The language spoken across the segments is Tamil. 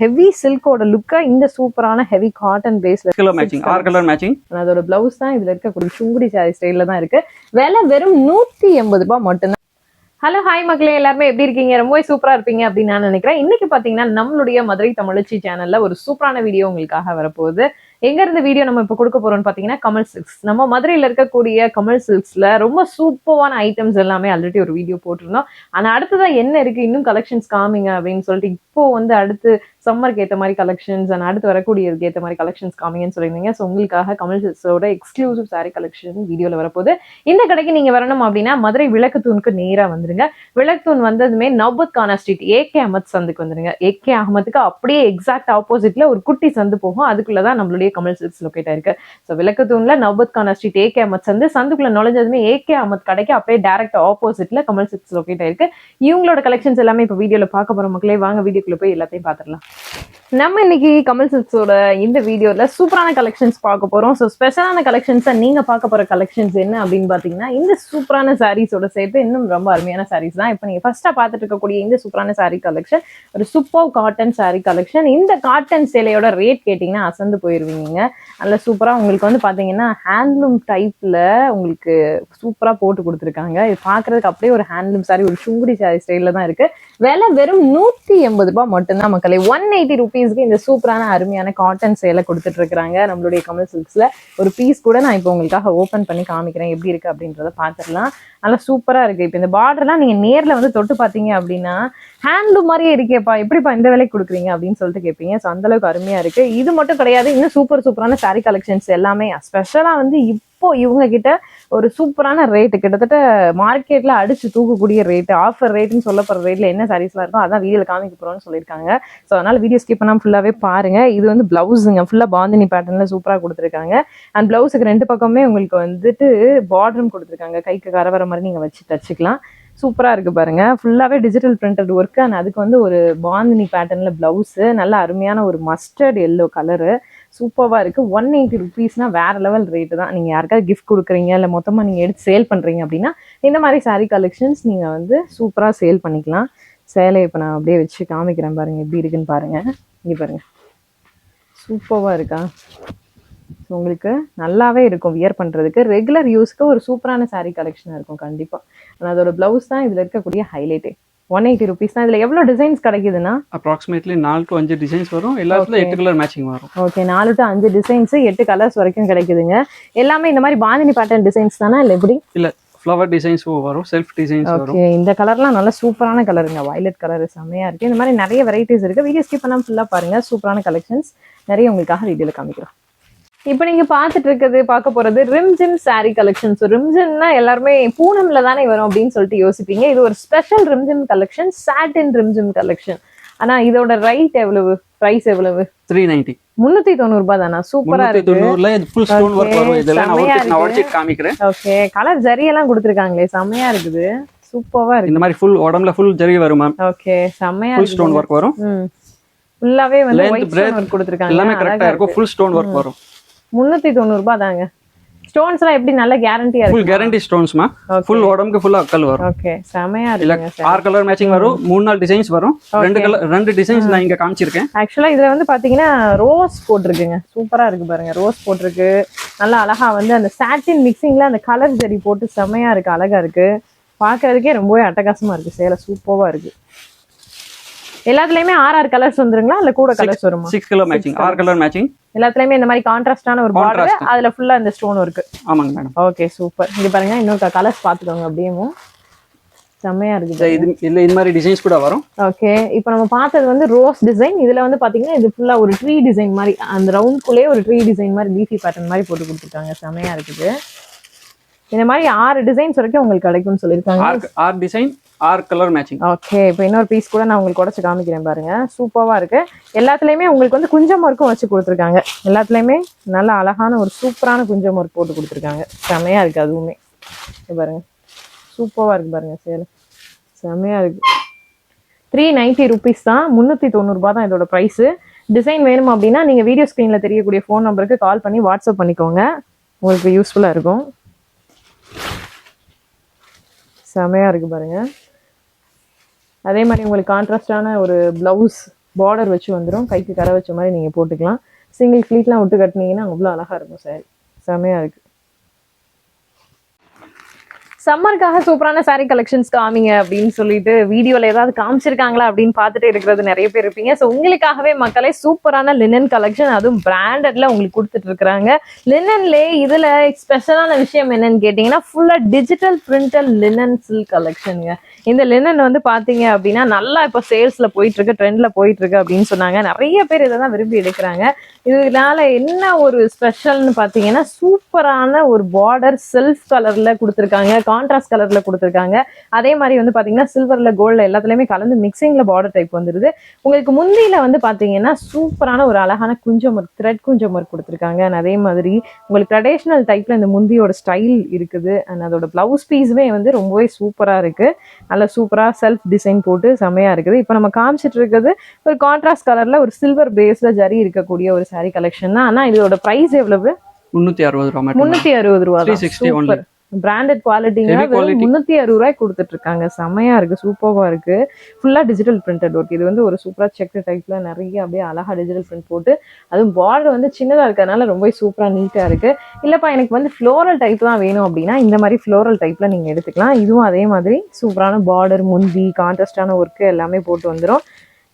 ஹெவி சில்கோட லுக்கா இந்த சூப்பரான ஹெவி காட்டன் பேஸ்ல கலர் மேட்சிங் ஆறு கலர் மேட்சிங் அதோட பிளவுஸ் தான் இதுல இருக்கக்கூடிய சுங்குடி சாரி ஸ்டைல்ல தான் இருக்கு. விலை வெறும் நூத்தி எண்பது ரூபாய் மட்டும்தான். ஹலோ ஹாய் மக்களே எல்லாருமே எப்படி இருக்கீங்க? ரொம்பவே சூப்பரா இருப்பீங்க அப்படின்னு நான் நினைக்கிறேன். இன்னைக்கு பாத்தீங்கன்னா நம்மளுடைய மதுரை தமிழச்சி சேனல்ல ஒரு சூப்பரான வீடியோ உங்களுக்காக வரப்போகுது. எங்க இருந்து வீடியோ நம்ம இப்ப கொடுக்க போறோம்னு பாத்தீங்கன்னா கமல் சில்க்ஸ் நம்ம மதுரையில இருக்கக்கூடிய கமல் சில்க்ஸ்ல ரொம்ப சூப்பரான ஐட்டம்ஸ் எல்லாமே ஆல்ரெடி ஒரு வீடியோ போட்டிருந்தோம். ஆனா அடுத்ததா என்ன இருக்கு? இன்னும் கலெக்ஷன்ஸ் காமிங்க அப்படின்னு சொல்லிட்டு இப்போ வந்து அடுத்து சம்மருக்கு ஏற்ற மாதிரி கலெக்ஷன்ஸ் அண்ட் அடுத்து வரக்கூடியதுக்கு ஏற்ற மாதிரி கலெக்ஷன்ஸ் காமிங்கன்னு சொல்லியிருந்தீங்க. ஸோ உங்களுக்காக கமல் சில்க்ஸோட எக்ஸ்க்ளூசிவ் சாரி கலெக்ஷன் வீடியோவில் வரப்போகுது. இந்த கடைக்கு நீங்கள் வரணும் அப்படின்னா மதுரை விளக்குத்தூனுக்கு நேராக வந்துருங்க. விளக்குத்தூன் வந்ததுமே நவ்பத் கானா ஸ்ட்ரீட் ஏகே அகமத் சந்துக்கு வந்துருங்க. ஏகே அகமத்துக்கு அப்படியே எக்ஸாக்ட் ஆப்போசிட்ல ஒரு குட்டி சந்து போகும். அதுக்குள்ள தான் நம்மளுடைய கமல் சில்க்ஸ் லொக்கேட் ஆயிருக்கு. ஸோ விளக்குத்தூண்ல நவ்பத் கானா ஸ்ட்ரீட் ஏகே அகமத் சந்து சந்துக்குள்ள நுழைஞ்சதுமே ஏகே அகமத் கடைக்கு அப்படியே டேரக்ட் ஆப்போசிட்ல கமல் சில்க்ஸ் லொக்கேட் ஆயிருக்கு. இவங்களோட கலெக்ஷன்ஸ் எல்லாமே இப்போ வீடியோவில் பார்க்க போகிற மக்களே. வாங்க வீடியோக்குள்ள போய் எல்லாத்தையும் பார்த்துடலாம். நம்ம இன்னைக்கு கமல் சில்க்ஸோட இந்த வீடியோல சூப்பரான கலெக்ஷன்ஸ் பார்க்க போறோம். ஸோ ஸ்பெஷலான கலெக்ஷன்ஸை நீங்க பார்க்க போற கலெக்ஷன்ஸ் என்ன அப்படின்னு பாத்தீங்கன்னா இந்த சூப்பரான சாரீஸோட சேர்த்து இன்னும் ரொம்ப அருமையான சாரீஸ் தான். இப்போ நீங்க ஃபர்ஸ்டா பார்த்துட்டு இருக்கக்கூடிய இந்த சூப்பரான சாரீ கலெக்ஷன் ஒரு சூப்பர் காட்டன் சாரீ கலெக்ஷன் இந்த காட்டன் சேலையோட ரேட் கேட்டிங்கன்னா அசந்து போயிருவீங்க. நல்ல சூப்பரா உங்களுக்கு வந்து பாத்தீங்கன்னா ஹேண்ட்லூம் டைப்ல உங்களுக்கு சூப்பரா போட்டு கொடுத்துருக்காங்க. இது பாக்குறதுக்கு அப்படியே ஒரு ஹேண்ட்லூம் சாரி ஒரு சுங்குடி சாரி ஸ்டைல்ல தான் இருக்கு. விலை வெறும் நூத்தி எண்பது ரூபாய் மட்டும்தான் மக்களே. ஒன் எயிட்டி ருபீஸ்க்கு இந்த சூப்பரான அருமையான காட்டன் சேலை கொடுத்துட்டு இருக்கிறாங்க நம்மளுடைய கமல் சில்க்ஸ்ல ஒரு பீஸ் கூட நான் இப்போ உங்களுக்காக ஓப்பன் பண்ணி காமிக்கிறேன். எப்படி இருக்கு அப்படின்றத பாத்துடலாம். நல்லா சூப்பரா இருக்கு. இப்போ இந்த பார்டர்லாம் நீங்க நேர்ல வந்து தொட்டு பாத்தீங்க அப்படின்னா ஹேண்ட்லூம் மாதிரியே இருக்கேப்பா. எப்படிப்பா இந்த விலைக்கு கொடுக்குறீங்க அப்படின்னு சொல்லிட்டு கேட்பீங்க ஸோ அந்த அளவுக்கு அருமையா இருக்கு. இது மட்டும் கிடையாது. இன்னும் சூப்பர் சூப்பரான சாரி கலெக்ஷன்ஸ் எல்லாமே. ஸ்பெஷலா வந்து இப்போ இவங்க கிட்ட ஒரு சூப்பரான ரேட்டு கிட்டத்தட்ட மார்க்கெட்ல அடிச்சு தூக்கக்கூடிய ரேட் ஆஃபர் ரேட்டுன்னு சொல்லப்படுற ரேட்ல என்ன சாரீஸ்லாம் இருக்கும் அதான் வீடியோல காமிக்க போறோம்னு சொல்லியிருக்காங்க. ஸோ அதனால வீடியோ ஸ்கிப் பண்ணாமல் ஃபுல்லாவே பாருங்க. இது வந்து பிளவுஸுங்க ஃபுல்லா பாந்தினி பேட்டர்ன்ல சூப்பரா கொடுத்துருக்காங்க. அண்ட் பிளவுஸுக்கு ரெண்டு பக்கமே உங்களுக்கு வந்துட்டு பார்டரும் கொடுத்துருக்காங்க. கைக்கு கர வர மாதிரி நீங்க வச்சு தச்சுக்கலாம். சூப்பராக இருக்குது பாருங்கள் ஃபுல்லாகவே டிஜிட்டல் பிரிண்டட் ஒர்க் அண்ட் அதுக்கு வந்து ஒரு பாந்தினி பேட்டர்னில் ப்ளவுஸு நல்ல அருமையான ஒரு மஸ்டர்ட் எல்லோ கலரு சூப்பராக இருக்கு. ஒன் எயிட்டி ருபீஸ்னால் வேற லெவல் ரேட்டு தான். நீங்கள் யாருக்காவது கிஃப்ட் கொடுக்குறீங்க இல்லை மொத்தமாக நீங்க எடுத்து சேல் பண்ணுறீங்க அப்படின்னா இந்த மாதிரி சாரீ கலெக்ஷன்ஸ் நீங்கள் வந்து சூப்பராக சேல் பண்ணிக்கலாம். சேலையை இப்போ நான் அப்படியே வச்சு காமிக்கிறேன் பாருங்க எப்படி இருக்குன்னு பாருங்க. இங்கே பாருங்க. சூப்பராக இருக்கா? ஸோ உங்களுக்கு நல்லாவே இருக்கும் வியர் பண்ணுறதுக்கு ரெகுலர் யூஸ்க்கு ஒரு சூப்பரான சாரீ கலெக்ஷனாக இருக்கும் கண்டிப்பாக ஆனால் அதோட ப்ளவுஸ் தான் இதில் இருக்கக்கூடிய ஹைலைட்டே ஒன் எயிட்டி ருபீஸ் தான். இதில் எவ்வளோ டிசைன்ஸ் கிடைக்குதுன்னா? அப்ராக்சிமேட்லி நாலு டு அஞ்சு டிசைன்ஸ் வரும். எல்லாத்துல எட்டு கலர் மேட்சிங் வரும். ஓகே நாலு டு அஞ்சு டிசைன்ஸ் எட்டு கலர்ஸ் வரைக்கும் கிடைக்குதுங்க. எல்லாமே இந்த மாதிரி பாந்தினி பேட்டர்ன் டிசைன்ஸ் தானே? இல்லை எப்படி? இல்ல ஃப்ளவர் டிசைன்ஸ் வரும் செல்ஃப் டிசைன்ஸ் வரும். ஓகே இந்த கலர்லாம் நல்ல சூப்பரான கலருங்க வயலட் கலர் செம்மையா இருக்கு. இந்த மாதிரி நிறைய வெரைட்டிஸ் இருக்கு. வீடியோ ஸ்கிப் பண்ணாம ஃபுல்லா பாருங்க. சூப்பரான கலெக்ஷன்ஸ் நிறைய உங்களுக்காக வீடியோல காமிக்கிறோம். இப்போ நீங்க பார்த்துட்டு இருக்கிறது பார்க்க போறது ரிம்ஜிம் saree கலெக்ஷன்ஸ் ரிம்ஜிம்னா எல்லாருமே பூனம்ல தானே வரும் அப்படின்னு சொல்லிட்டு யோசிப்பீங்க. இது ஒரு special Rimjhim collection satin Rimjhim collection ஆனா இதோட ரைட் எவ்வளவு? பிரைஸ் எவ்வளவு? த்ரீ நைன்டி முன்னூத்தி தொண்ணூறு ரூபாய் தானா? சூப்பரா இருக்கு. ஓகே கலர் ஜரியெல்லாம் கொடுத்துருக்காங்களே செம்மையா இருக்குது. சூப்பரா இருக்கு. இந்த மாதிரி ஃபுல் உடம்புல ஃபுல் ஜரி வரும் மேம் ஓகே செம்மையா ஃபுல் இருக்கு ஸ்டோன் ஒர்க் வரும். ஃபுல்லாவே வந்து ஒயிட் ஸ்டோன் ஒர்க் கொடுத்துருக்காங்க. எல்லாமே கரெக்டா இருக்கும். ஃபுல் ஸ்டோன் ஒர்க் வரும். முன்னூத்தி தொண்ணூறு ரூபாய் தாங்க. ஸ்டோன்ஸ் எல்லாம் எப்படி நல்ல கேரண்டியா ஃபுல் இருக்கு கேரண்டி ஸ்டோன்ஸ் மேம் ஃபுல் உடம்புக்கு ஃபுல்லா அக்கல் வரும். ஓகே செமையா இருக்குங்க ஆறு கலர் மேட்சிங் வரும் மூணு நாலு டிசைன்ஸ் வரும். ரெண்டு கலர் ரெண்டு டிசைன்ஸ் நான் இங்க காமிச்சிருக்கேன். ஆக்சுவலா இதுல வந்து பாத்தீங்கன்னா ரோஸ் போட்டிருக்குங்க. சூப்பரா இருக்கு பாருங்க. ரோஸ் போட்டிருக்கு. நல்லா அழகா வந்து அந்த சாட்டின் மிக்சிங்ல அந்த கலர் ஜெரி போட்டு செமையா இருக்கு அழகா இருக்கு. பாக்குறதுக்கே ரொம்பவே அட்டகாசமா இருக்கு. சேலை சூப்பரா இருக்கு. எல்லாத்துலயுமே ஆறு ஆறு கலர்ஸ் வந்துருங்களா? இல்ல கூட கலர்ஸ் வருமா? சிக்ஸ் கலர் மேட்சிங் ஆறு கலர் மேட்சிங் எல்லாத்துலயுமே இந்த மாதிரி கான்ட்ராஸ்டான ஒரு பார்டர். அதுல ஃபுல்லா இந்த ஸ்டோன் இருக்கு. ஆமாங்க மேடம் ஓகே சூப்பர் இங்க பாருங்க இன்னொரு கலர்ஸ் பாத்துக்கோங்க அப்படியேவும் செம்மையா இருக்குது இது இல்ல இந்த மாதிரி டிசைன்ஸ் கூட வரும். ஓகே இப்போ நம்ம பார்த்தது வந்து ரோஸ் டிசைன் இதுல வந்து பாத்தீங்கன்னா இது ஃபுல்லா ஒரு ட்ரீ டிசைன் மாதிரி அந்த ரவுண்ட்குள்ளேயே ஒரு ட்ரீ டிசைன் மாதிரி லீஃபி பேட்டர்ன் மாதிரி போட்டு கொடுத்துருக்காங்க. செம்மையா இருக்குது. இந்த மாதிரி ஆறு டிசைன்ஸ் வரைக்கும் உங்களுக்கு கிடைக்கும்னு சொல்லியிருக்காங்க. ஆறு டிசைன் ஆறு கலர் மேட்சிங் ஓகே இப்போ இன்னொரு பீஸ் கூட நான் உங்களுக்கு உடச்சு காமிக்கிறேன் பாருங்க. சூப்பராக இருக்கு. எல்லாத்துலேயுமே உங்களுக்கு வந்து குஞ்சம் ஒர்க்கும் வச்சு கொடுத்துருக்காங்க. எல்லாத்துலேயுமே நல்ல அழகான ஒரு சூப்பரான குஞ்சம் ஒர்க் போட்டு கொடுத்துருக்காங்க. செமையா இருக்கு அதுவுமே. பாருங்க. சூப்பராக இருக்கு பாருங்க சேலை. செமையா இருக்கு. த்ரீ நைன்ட்டி ருபீஸ் தான். முந்நூற்றி தொண்ணூறுபா தான் இதோட ப்ரைஸு டிசைன் வேணும் அப்படின்னா நீங்கள் வீடியோ ஸ்க்ரீனில் தெரியக்கூடிய ஃபோன் நம்பருக்கு கால் பண்ணி வாட்ஸ்அப் பண்ணிக்கோங்க. உங்களுக்கு யூஸ்ஃபுல்லாக இருக்கும். செமையாக இருக்குது பாருங்கள் அதே மாதிரி உங்களுக்கு கான்ட்ராஸ்டான ஒரு ப்ளவுஸ் பார்டர் வச்சு வந்துடும் கைக்கு கரை வச்ச மாதிரி நீங்கள் போட்டுக்கலாம். சிங்கிள் ஃப்ளீட்லாம் விட்டு கட்டினீங்கன்னா அவ்வளோ அழகாக இருக்கும் சாரி செமையாக இருக்குது சம்மருக்காக சூப்பரான saree கலெக்ஷன்ஸ் காமிங்க அப்படின்னு சொல்லிட்டு வீடியோல ஏதாவது காமிச்சிருக்காங்களா அப்படின்னு பார்த்துட்டு இருக்கிறது நிறைய பேர் இருப்பீங்க. ஸோ உங்களுக்காகவே மக்களே சூப்பரான லினன் கலெக்ஷன் அதுவும் பிராண்டட்ல உங்களுக்கு கொடுத்துட்டு இருக்கிறாங்க. லினன்லே இதுல ஸ்பெஷலான விஷயம் என்னன்னு கேட்டிங்கன்னா ஃபுல்லா டிஜிட்டல் பிரிண்டல் லினன் சில்க் கலெக்ஷனுங்க இந்த லினன் வந்து பாத்தீங்க அப்படின்னா நல்லா இப்போ சேல்ஸ்ல போயிட்டு இருக்கு ட்ரெண்ட்ல போயிட்டு இருக்கு அப்படின்னு சொன்னாங்க. நிறைய பேர் இதை தான் விரும்பி எடுக்கிறாங்க. இதனால என்ன ஒரு ஸ்பெஷல்னு பாத்தீங்கன்னா சூப்பரான ஒரு பார்டர் செல்ஃப் கலர்ல கொடுத்துருக்காங்க. கான்ட்ராஸ்ட் கலர்ல கொடுத்துருக்காங்க. அதே மாதிரி வந்து பாத்தீங்கன்னா சில்வர்ல கோல்ட்ல எல்லாத்துலயுமே கலந்து மிக்சிங்ல பார்டர் டைப் வந்துருது. உங்களுக்கு முந்தியில வந்து பாத்தீங்கன்னா சூப்பரான ஒரு அழகான குஞ்சம் ஒர்க் த்ரெட் குஞ்சம் ஒர்க் கொடுத்துருக்காங்க. And அதே மாதிரி உங்களுக்கு ட்ரெடிஷ்னல் டைப்ல இந்த முந்தியோட ஸ்டைல் இருக்குது. அண்ட் அதோட பிளவுஸ் பீஸுமே வந்து ரொம்பவே சூப்பரா இருக்கு. நல்ல சூப்பரா செல்ஃப் டிசைன் போட்டு செமையா இருக்குது. இப்போ நம்ம காமிச்சிட்டு இருக்கிறது ஒரு கான்ட்ராஸ்ட் கலர்ல ஒரு சில்வர் பேஸ்ல ஜரி இருக்கக்கூடிய ஒரு saree கலெக்ஷன் தான். ஆனா இதோட பிரைஸ் எவ்வளவு? முந்நூற்றி அறுபது ரூபா முன்னூத்தி அறுபது ரூபா 360 only. பிராண்டட் குவாலிட்டிங்க Heavy quality. முன்னூத்தி அறுபது ரூபாய் கொடுத்துட்டு இருக்காங்க செமையா இருக்கு சூப்பர்வா இருக்கு. ஃபுல்லா டிஜிட்டல் பிரிண்டட் ஒர்க் இது வந்து ஒரு சூப்பரா செக் டைப்ல நிறைய அப்படியே அழகா டிஜிட்டல் பிரிண்ட் போட்டு அதுவும் பார்டர் வந்து சின்னதா இருக்கறனால ரொம்ப சூப்பரா நீட்டா இருக்கு. இல்லப்பா எனக்கு வந்து ஃப்ளோரல் டைப் தான் வேணும் அப்படின்னா இந்த மாதிரி ஃப்ளோரல் டைப்ல நீங்க எடுத்துக்கலாம். இதுவும் அதே மாதிரி சூப்பரான பார்டர் முந்தி கான்ட்ராஸ்டான ஒர்க் எல்லாமே போட்டு வந்துரும்.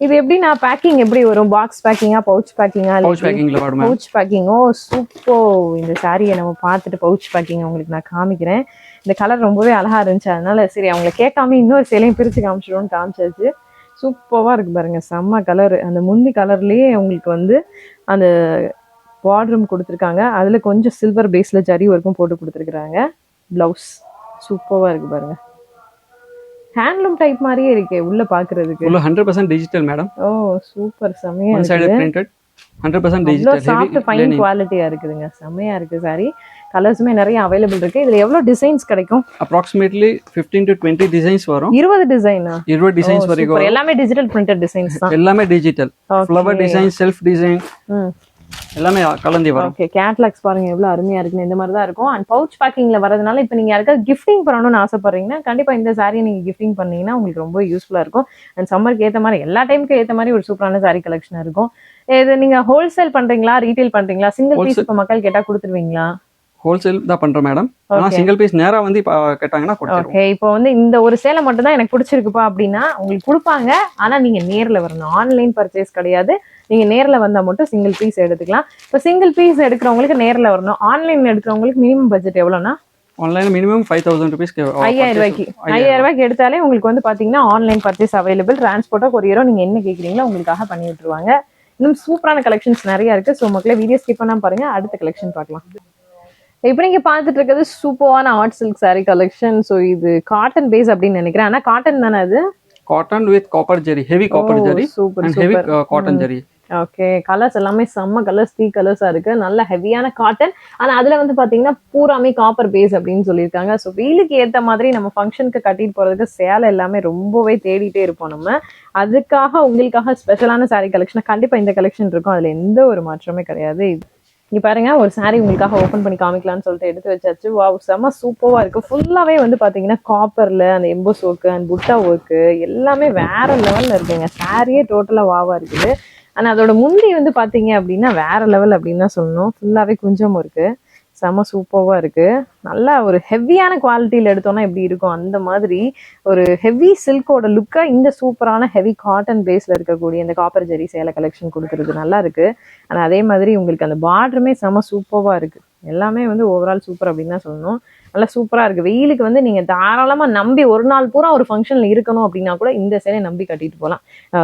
இது எப்படி நான் பேக்கிங் எப்படி வரும்? பாக்ஸ் பேக்கிங்கா பவுச் பேக்கிங்கா பவுச் பேக்கிங்கில் வரும்? பவுச் பேக்கிங் ஓ சூப்பர் இந்த சாரியை நம்ம பார்த்துட்டு பவுச் பேக்கிங் உங்களுக்கு நான் காமிக்கிறேன். இந்த கலர் ரொம்பவே அழகா இருந்துச்சு. அதனால சரி அவங்கள கேட்காம இன்னொரு சேலையும் பிரிச்சு காமிச்சிடும்னு காமிச்சாச்சு. சூப்பராக இருக்கு பாருங்க. செம்ம கலர் அந்த முந்தி கலர்லயே உங்களுக்கு வந்து அந்த பார்டரும் கொடுத்துருக்காங்க. அதுல கொஞ்சம் சில்வர் பேஸ்ல ஜரி ஒர்க்கும் போட்டு கொடுத்துருக்குறாங்க. பிளவுஸ் சூப்பராக இருக்கு பாருங்க. ஹேண்ட்லூம் டைப் மாதிரியே இருக்கே உள்ள பாக்குறதுக்கு. உள்ள hundred percent digital madam oh super செமையா ஒன் இருக்கு சைடு பிரிண்டட் ஹண்ட்ரட் பர்சன்ட் அவ்வளோ டிஜிட்டல் சாஃப்ட் ஃபைன் குவாலிட்டியா இருக்குதுங்க. செம்மையா இருக்கு சாரி கலர்ஸுமே நிறைய அவைலபிள் இருக்கு. இதுல எவ்வளவு டிசைன்ஸ் கிடைக்கும்? Approximately fifteen to twenty designs வரும். இருபது டிசைனா இருபது டிசைன்ஸ் வரைக்கும். எல்லாமே டிஜிட்டல் பிரிண்டட் டிசைன்ஸ் தான். எல்லாமே digital. Flower design self design எல்லாமே கலந்து வரும். ஓகே கேட்லாக்ஸ் பாருங்க எவ்வளவு அருமையா இருக்குன்னு. இந்த மாதிரி தான் இருக்கும் அண்ட் பவுச் பேக்கிங்ல வரதுனால இப்போ நீங்க யாருக்காவது கிஃப்டிங் பண்ணணும்னு ஆசைப்படுறீங்கன்னா கண்டிப்பா இந்த சாரியை நீங்க கிஃப்டிங் பண்ணீங்கன்னா உங்களுக்கு ரொம்ப யூஸ்ஃபுல்லா இருக்கும். அண்ட் சம்மருக்கு ஏத்த மாதிரி எல்லா டைமுக்கும் ஏத்த மாதிரி ஒரு சூப்பரான சாரி கலெக்ஷன் இருக்கும். இது நீங்க ஹோல்சேல் பண்றீங்களா ரீட்டைல் பண்றீங்களா? சிங்கிள் பீஸ் இப்போ மக்கள் கேட்டா கொடுத்துருவீங்களா? ஹோல்சேல் தான் பண்றோம் மேடம் ஆனா. சிங்கிள் பீஸ் நேரா வந்து இப்ப கேட்டாங்கன்னா ஓகே இப்போ வந்து இந்த ஒரு சேலை மட்டும் தான் எனக்கு பிடிச்சிருக்குப்பா அப்படின்னா உங்களுக்கு கொடுப்பாங்க. ஆனா நீங்க நேர்ல வரணும். ஆன்லைன் பர்ச்சேஸ் கிடையாது. நீங்க நேர்ல வந்தா மட்டும் சிங்கிள் பீஸ் எடுத்துக்கலாம். இப்போ சிங்கிள் பீஸ் எடுக்கிறவங்களுக்கு நேர்ல வரணும். ஆன்லைன் எடுக்கிறவங்களுக்கு மினிமம் பட்ஜெட் எவ்வளோனா ஆன்லைன் மினிமம் ஃபைவ் தௌசண்ட் ருபீஸ்க்கு ஐயாயிரம் ரூபாய்க்கு. ஐயாயிரம் ரூபாய்க்கு எடுத்தாலே உங்களுக்கு வந்து பாத்தீங்கன்னா ஆன்லைன் பர்ச்சேஸ் அவைலபிள் டிரான்ஸ்போர்ட்டோ கொரியரோ நீங்க என்ன கேக்குறீங்களோ உங்களுக்காக பண்ணி விட்டுருவாங்க. இன்னும் சூப்பரான கலெக்ஷன்ஸ் நிறைய இருக்கு. ஸோ மக்களே வீடியோ ஸ்கிப் பண்ணாம பாருங்க. அடுத்த கலெக்ஷன் பார்க்கலாம். இப்போ நீங்க பார்த்துட்டு இருக்கிறது சூப்பரான art silk saree collection so இது காட்டன் பேஸ் அப்படின்னு நினைக்கிறேன். ஆனா காட்டன் தானே அது? Cotton with copper zari heavy copper zari super heavy cotton zari okay colours எல்லாமே செம்ம கலர்ஸ் த்ரீ கலர்ஸா இருக்கு. நல்ல ஹெவியான காட்டன் ஆனா அதுல வந்து பாத்தீங்கன்னா பூராமே காப்பர் பேஸ் அப்படின்னு சொல்லியிருக்காங்க. ஸோ வெயிலுக்கு ஏத்த மாதிரி நம்ம ஃபங்க்ஷனுக்கு கட்டிட்டு போறதுக்கு சேலை எல்லாமே ரொம்பவே தேடிட்டே இருப்போம் நம்ம. அதுக்காக உங்களுக்காக ஸ்பெஷலான saree கலெக்ஷன் கண்டிப்பா இந்த கலெக்ஷன் இருக்கும். அதுல எந்த ஒரு மாற்றமே கிடையாது. இங்கே பாருங்க ஒரு சாரீ உங்களுக்காக ஓப்பன் பண்ணி காமிக்கலாம்னு சொல்லிட்டு எடுத்து வச்சாச்சு. வா செம்ம சூப்பராக இருக்கு. ஃபுல்லாகவே வந்து பார்த்தீங்கன்னா காப்பர்ல அந்த emboss work and butta work எல்லாமே வேற லெவலில் இருக்குங்க. சாரியே டோட்டலாக வாவா இருக்குது. ஆனால் அதோட முந்தி வந்து பார்த்தீங்க அப்படின்னா வேற லெவல் அப்படின்னு தான் சொல்லணும். ஃபுல்லாவே குஞ்சம் இருக்கு. செம சூப்பராக இருக்கு. நல்லா ஒரு ஹெவியான குவாலிட்டியில் எடுத்தோம்னா எப்படி இருக்கும்? அந்த மாதிரி ஒரு ஹெவி சில்கோட லுக்காக இந்த சூப்பரான ஹெவி காட்டன் பேஸ்ல இருக்கக்கூடிய இந்த காப்பர் ஜெரி சேலை கலெக்ஷன் கொடுக்குறது நல்லா இருக்கு. ஆனால் அதே மாதிரி உங்களுக்கு அந்த பார்டருமே செம சூப்பராக இருக்கு. எல்லாமே வந்து ஓவரால் சூப்பர் அப்படின்னு தான் சொல்லணும். நல்லா சூப்பரா இருக்கு. வெயிலுக்கு வந்து நீங்க தாராளமா நம்பி ஒரு நாள் பூரா ஒரு ஃபங்க்ஷன்ல இருக்கணும் அப்படின்னா கூட இந்த சேலையை நம்பி கட்டிட்டு போகலாம்